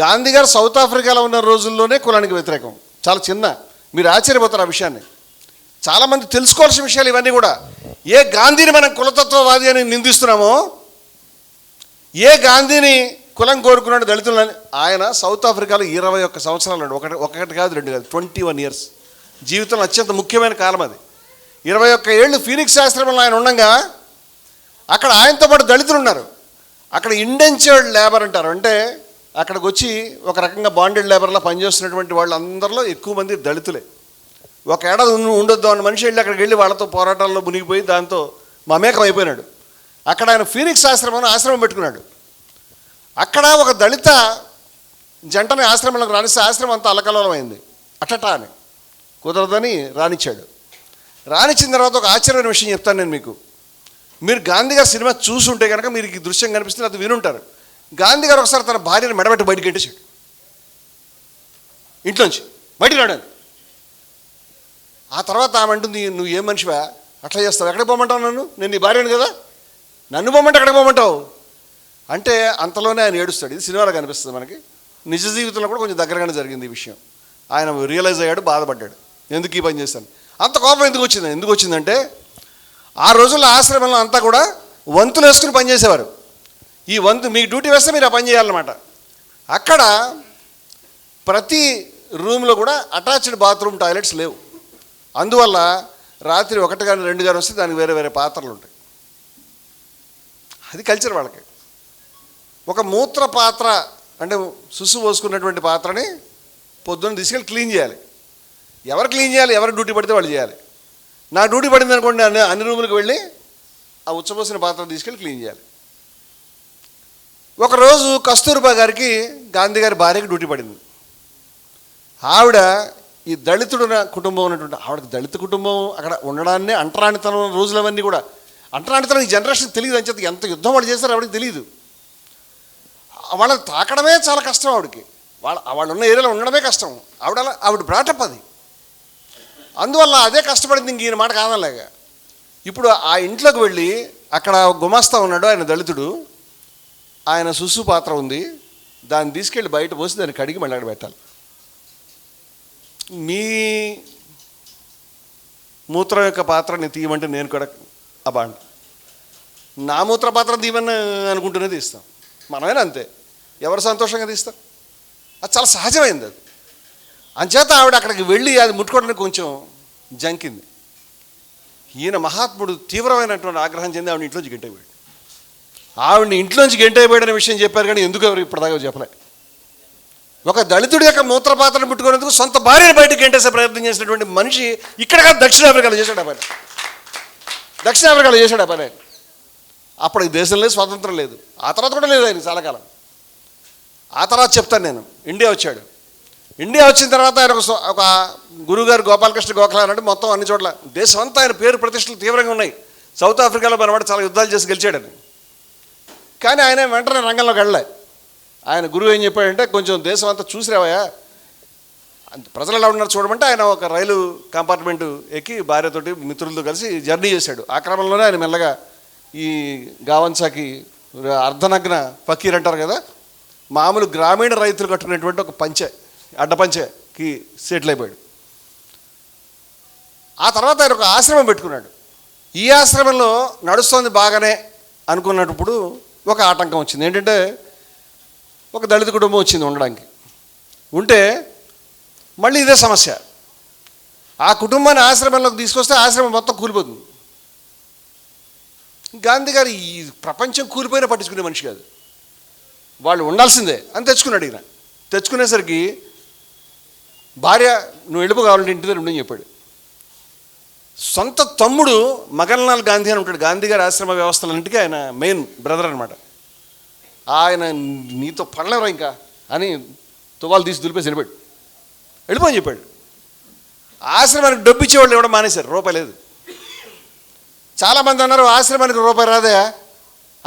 గాంధీ గారు సౌత్ ఆఫ్రికాలో ఉన్న రోజుల్లోనే కులానికి వ్యతిరేకం. చాలా చిన్న. మీరు ఆశ్చర్యపోతారు ఆ విషయాన్ని. చాలామంది తెలుసుకోవాల్సిన విషయాలు ఇవన్నీ కూడా. ఏ గాంధీని మనం కులతత్వవాది అని నిందిస్తున్నామో ఏ గాంధీని కులం కోరుకున్నాడు దళితులని ఆయన సౌత్ ఆఫ్రికాలో ఇరవై ఒక్క సంవత్సరాలు ఒకటి ఒకటి కాదు రెండు కాదు ట్వంటీ వన్ ఇయర్స్. జీవితంలో అత్యంత ముఖ్యమైన కాలం అది. ఇరవై ఒక్క ఏళ్ళు ఫీనిక్స్ ఆశ్రమంలో ఆయన ఉండగా అక్కడ ఆయనతో పాటు దళితులు ఉన్నారు. అక్కడ ఇండెన్చర్డ్ లేబర్ అంటారు. అంటే అక్కడికి వచ్చి ఒక రకంగా బాండెడ్ లేబర్లా పనిచేస్తున్నటువంటి వాళ్ళందరిలో ఎక్కువ మంది దళితులే. ఒక ఏడాది ఉండొద్దు అన్న మనిషి వెళ్ళి అక్కడికి వెళ్ళి వాళ్ళతో పోరాటాల్లో మునిగిపోయి దాంతో మమేకం అయిపోయినాడు. అక్కడ ఆయన ఫీనిక్స్ ఆశ్రమం ఆశ్రమం పెట్టుకున్నాడు. అక్కడ ఒక దళిత జంటని ఆశ్రమంలోకి రానిస్తే ఆశ్రమం అంతా అలకలమైంది అటట అని కుదరదని రానిచ్చాడు. రానిచ్చిన తర్వాత ఒక ఆశ్చర్యమైన విషయం చెప్తాను నేను మీకు. మీరు గాంధీ గారి సినిమా చూసుంటే కనుక మీరు ఈ దృశ్యం కనిపిస్తుంది అది వినుంటారు. గాంధీ గారు ఒకసారి తన భార్యను మెడబెట్టి బయటికి గెట్టేశాడు ఇంట్లోంచి బయటికి రాడాను ఆ తర్వాత ఆమె అంటుంది నువ్వు ఏం మనిషివా? అట్లా చేస్తావు? ఎక్కడికి పోమంటావు నన్ను? నేను నీ భార్యను కదా? నన్ను పోమంటే ఎక్కడికి పోమంటావు? అంటే అంతలోనే ఆయన ఏడుస్తాడు. ఇది సినిమాలో కనిపిస్తుంది మనకి. నిజ జీవితంలో కూడా కొంచెం దగ్గరగానే జరిగింది ఈ విషయం. ఆయన రియలైజ్ అయ్యాడు బాధపడ్డాడు. ఎందుకు ఈ పని చేశాను? అంత కోపం ఎందుకు వచ్చింది? ఎందుకు వచ్చిందంటే ఆ రోజుల్లో ఆశ్రమంలో అంతా కూడా వంతులు వేసుకుని పనిచేసేవారు ఈ వంతు మీకు డ్యూటీ వేస్తే మీరు ఆ పని చేయాలన్నమాట. అక్కడ ప్రతి రూమ్లో కూడా అటాచ్డ్ బాత్రూమ్ టాయిలెట్స్ లేవు. అందువల్ల రాత్రి ఒకటి కానీ రెండు కానీ వస్తే దానికి వేరే వేరే పాత్రలు ఉంటాయి. అది కల్చర్ వాళ్ళకి. ఒక మూత్ర పాత్ర అంటే సుసు పోసుకున్నటువంటి పాత్రని పొద్దున్న తీసుకెళ్ళి క్లీన్ చేయాలి. ఎవరు క్లీన్ చేయాలి ఎవరు డ్యూటీ పడితే వాళ్ళు చేయాలి. నా డ్యూటీ పడింది అనుకోండి అన్ని అన్ని రూములకు వెళ్ళి ఆ ఉచ్చపోసిన పాత్ర తీసుకెళ్ళి క్లీన్ చేయాలి. ఒకరోజు కస్తూర్బా గారికి గాంధీ గారి భార్యకి డ్యూటీ పడింది. ఆవిడ ఈ దళితుడు కుటుంబం ఉన్నటువంటి ఆవిడకి దళిత కుటుంబం అక్కడ ఉండడాన్ని అంటరానితనం రోజులవన్నీ కూడా. అంటరానితనం ఈ జనరేషన్ తెలియదు అని చెప్పి ఎంత యుద్ధం వాళ్ళు చేశారో ఆవిడకి తెలియదు. వాళ్ళని తాకడమే చాలా కష్టం ఆవిడకి. వాళ్ళ వాళ్ళు ఉన్న ఏరియాలో ఉండడమే కష్టం. ఆవిడ ఆవిడ బ్రాటప్ అది. అందువల్ల అదే కష్టపడింది ఇంక ఈయన మాట కాదనలేక. ఇప్పుడు ఆ ఇంట్లోకి వెళ్ళి అక్కడ గుమాస్తా ఉన్నాడు ఆయన దళితుడు. ఆయన సుసు పాత్ర ఉంది. దాన్ని తీసుకెళ్ళి బయట పోసి దాన్ని కడిగి మళ్ళీ పెట్టాలి. మీ మూత్రం యొక్క పాత్రని తీయమంటే నేను కూడా అబాండ్. నా మూత్ర పాత్ర తీయమని అనుకుంటూనే తీస్తాం. మనమైనా అంతే. ఎవరు సంతోషంగా తీస్తాం అది చాలా సహజమైంది అది. అంచేత ఆవిడ అక్కడికి వెళ్ళి అది ముట్టుకోవడానికి కొంచెం జంకింది. ఈయన మహాత్ముడు తీవ్రమైనటువంటి ఆగ్రహం చెంది ఆవిడ ఇంట్లో గెంటైపోయాడు ఆవిడని ఇంట్లోంచి గెంటైపోయాడనే విషయం చెప్పారు కానీ ఎందుకు ఎవరు ఇప్పటిదాకా చెప్పలే? ఒక దళితుడి యొక్క మూత్రపాత్రను పుట్టుకునేందుకు సొంత భార్యను బయటకు గెంటేసే ప్రయత్నం చేసినటువంటి మనిషి ఇక్కడ కాదు దక్షిణాఫ్రికాలో చేశాడు ఆ పని. దక్షిణాఫ్రికాలో చేశాడు ఆ పని ఆయన. అప్పుడు ఈ దేశంలో లేదు స్వాతంత్రం లేదు. ఆ తర్వాత కూడా లేదు ఆయన చాలా కాలం ఆ తర్వాత చెప్తాను నేను. ఇండియా వచ్చాడు. ఇండియా వచ్చిన తర్వాత ఆయన ఒక ఒక గురుగారు గోపాలకృష్ణ గోఖలా అన్నట్టు మొత్తం అన్ని చోట్ల దేశం అంతా ఆయన పేరు ప్రతిష్టలు తీవ్రంగా ఉన్నాయి. సౌత్ ఆఫ్రికాలో మనవాడు చాలా యుద్ధాలు చేసి గెలిచాడని. కానీ ఆయన వెంటనే రంగంలోకి వెళ్ళలే. ఆయన గురువు ఏం చెప్పాడంటే కొంచెం దేశం అంతా చూసిరావయ్యా. ప్రజలు ఎలా ఉన్నారు చూడమంటే ఆయన ఒక రైలు కంపార్ట్మెంట్ ఎక్కి భార్యతోటి మిత్రులతో కలిసి జర్నీ చేశాడు. ఆ క్రమంలోనే ఆయన మెల్లగా ఈ గావన్సాకి అర్ధనగ్న ఫకీర్ అంటారు కదా మామూలు గ్రామీణ రైతులు కట్టుకునేటువంటి ఒక పంచె అడ్డపంచెకి సెటిల్ అయిపోయాడు. ఆ తర్వాత ఆయన ఒక ఆశ్రమం పెట్టుకున్నాడు. ఈ ఆశ్రమంలో నడుస్తోంది బాగానే అనుకున్నప్పుడు ఒక ఆటంకం వచ్చింది. ఏంటంటే ఒక దళిత కుటుంబం వచ్చింది ఉండడానికి. ఉంటే మళ్ళీ ఇదే సమస్య. ఆ కుటుంబాన్ని ఆశ్రమంలోకి తీసుకొస్తే ఆశ్రమం మొత్తం కూలిపోతుంది. గాంధీ గారు ఈ ప్రపంచం కూలిపోయినా పట్టించుకునే మనిషి కాదు. వాళ్ళు ఉండాల్సిందే అని తెచ్చుకున్నాడు ఈయన. తెచ్చుకునేసరికి భార్య నువ్వు వెళ్ళిపో కావాలంటే ఇంటి దగ్గర ఉండని చెప్పాడు. సొంత తమ్ముడు మగన్లాల్ గాంధీ అని ఉంటాడు. గాంధీ గారి ఆశ్రమ వ్యవస్థలన్నింటికీ ఆయన మెయిన్ బ్రదర్ అనమాట ఆయన నీతో పడలేరా ఇంకా అని తువాలు తీసి దులిపేసి వెళ్ళిపోయాడు. వెళ్ళిపోయి చెప్పాడు. ఆశ్రమానికి డబ్బు ఇచ్చేవాళ్ళు ఇవ్వడం మానేశారు. రూపాయి లేదు. చాలామంది అన్నారు ఆశ్రమానికి రూపాయి రాదే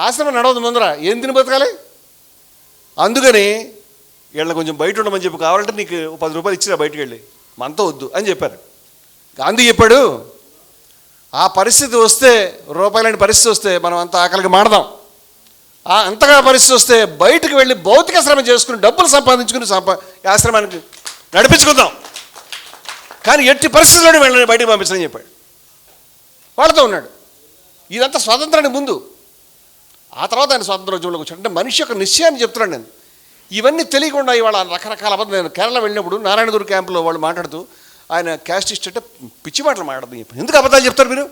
ఆశ్రమం నడవదు ముందర. ఏం తిని బతకాలి? అందుకని వీళ్ళ కొంచెం బయట ఉండమని చెప్పి కావాలంటే నీకు పది రూపాయలు ఇచ్చిరా బయటకు వెళ్ళి. మనతో వద్దు అని చెప్పారు. గాంధీ చెప్పాడు ఆ పరిస్థితి వస్తే రూపాయలని పరిస్థితి వస్తే మనం అంత ఆకలికి మాడదాం అంతగా పరిస్థితి వస్తే బయటకు వెళ్ళి భౌతిక శ్రమ చేసుకుని డబ్బులు సంపాదించుకుని సంపా ఆశ్రమానికి నడిపించుకుందాం. కానీ ఎట్టి పరిస్థితుల్లోనే వెళ్ళని బయటకు పంపించని చెప్పాడు. వాళ్ళతో ఉన్నాడు. ఇదంతా స్వాతంత్రానికి ముందు. ఆ తర్వాత ఆయన స్వాతంత్ర ఉద్యమంలోకి వచ్చాడు అంటే మనిషి యొక్క నిశ్చయాన్ని చెప్తున్నాను నేను. ఇవన్నీ తెలియకుండా ఇవాళ రకరకాల అబద్ధం నేను కేరళ వెళ్ళినప్పుడు నారాయణగురు క్యాంపులో వాళ్ళు మాట్లాడుతూ ఆయన క్యాస్టిస్ట్ అంటే పిచ్చి మాటలు మాట్లాడదు ఎందుకు అబద్ధాలు చెప్తారు మీరు?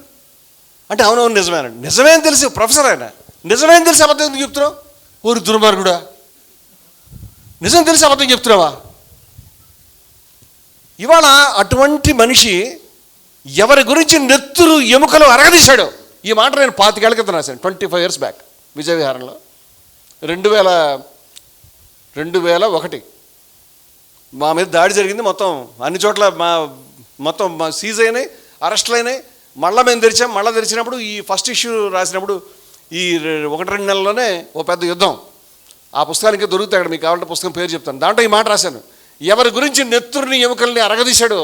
అంటే అవునవును నిజమేనండి నిజమే అని తెలిసి ప్రొఫెసర్ ఆయన. నిజమే అని తెలిసి అబద్ధం ఎందుకు చెప్తున్నావు? ఊరి దుర్మార్గుడా. నిజం తెలిసి అబద్ధం చెప్తున్నావా? ఇవాళ అటువంటి మనిషి ఎవరి గురించి నెత్తులు ఎముకలు అరగదీశాడు? ఈ మాట నేను పాతికేళ్ళ క్రితం రాశాను ట్వంటీ ఫైవ్ ఇయర్స్ బ్యాక్ విజయ విహారంలో రెండు వేల రెండు వేల ఒకటి. మా మీద దాడి జరిగింది. మొత్తం అన్ని చోట్ల మా మొత్తం మా సీజ్ అయినాయి అరెస్టులు అయినాయి. మళ్ళీ మేము తెరిచాం. మళ్ళీ తెరిచినప్పుడు ఈ ఫస్ట్ ఇష్యూ రాసినప్పుడు ఈ ఒకటి రెండు నెలల్లోనే ఓ పెద్ద యుద్ధం. ఆ పుస్తకానికి దొరుకుతాయి అక్కడ. మీకు కావాలంటే పుస్తకం పేరు చెప్తాను. దాంట్లో ఈ మాట రాశాను. ఎవరి గురించి నెత్తురుని ఎముకల్ని అరగదీశాడో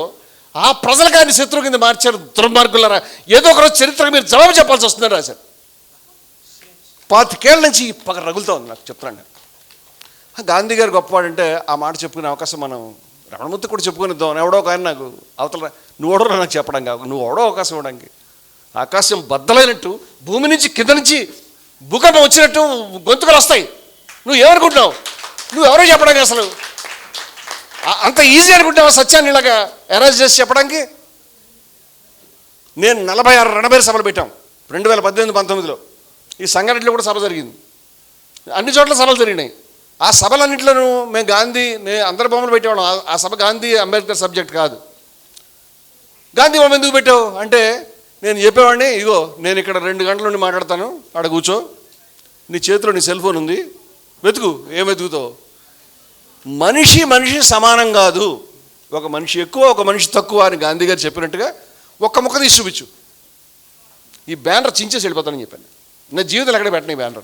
ఆ ప్రజలకు ఆయన శత్రువు కింద మార్చారు దుర్మార్గులరా. ఏదో ఒకరోజు చరిత్రకు మీరు జవాబు చెప్పాల్సి వస్తుందని రాశారు పాతికేళ్ళ నుంచి ఈ పగ ఉంది నాకు చెప్తున్నాను నేను. గాంధీ గారు గొప్పవాడంటే ఆ మాట చెప్పుకునే అవకాశం మనం రమణమూర్తి కూడా చెప్పుకునిద్దాం ఎవడో ఒక ఆయన నాకు అవతల నువ్వు ఎవడో నాకు చెప్పడం కాదు. నువ్వు ఎవడో అవకాశం ఇవ్వడానికి. ఆకాశం బద్దలైనట్టు భూమి నుంచి కింద నుంచి భూకంపం వచ్చినట్టు గొంతుకలు వస్తాయి. నువ్వు ఏమనుకుంటున్నావు? నువ్వు ఎవరో చెప్పడానికి అసలు. అంత ఈజీ అనుకుంటావా సత్యాన్ని ఇలాగా అరేంజ్ చేసి చెప్పడానికి? నేను నలభై ఆరు రణబేరు సభలు పెట్టాం. రెండు వేల పద్దెనిమిది పంతొమ్మిదిలో. ఈ సంఘటనలో కూడా సభ జరిగింది. అన్ని చోట్ల సభలు జరిగినాయి. ఆ సభలన్నింటిలోనూ మేము గాంధీ నేను అందరి బొమ్మలు పెట్టేవాళ్ళం. ఆ- సభ గాంధీ అంబేద్కర్ సబ్జెక్ట్ కాదు. గాంధీ బొమ్మ ఎందుకు పెట్టావు? అంటే నేను చెప్పేవాడిని ఇగో నేను ఇక్కడ రెండు గంటల నుండి మాట్లాడతాను ఆడ కూర్చో. నీ చేతిలో నీ సెల్ ఫోన్ ఉంది. వెతుకు ఏం వెతుకుతావు? మనిషి మనిషి సమానం కాదు. ఒక మనిషి ఎక్కువ ఒక మనిషి తక్కువ అని గాంధీ గారు చెప్పినట్టుగా ఒక్క ముక్క తీసి చూపించు. ఈ బ్యానర్ చించేసి వెళ్ళిపోతానని చెప్పాను. నా జీవితంలో ఎక్కడ పెట్టిన ఈ బ్యానర్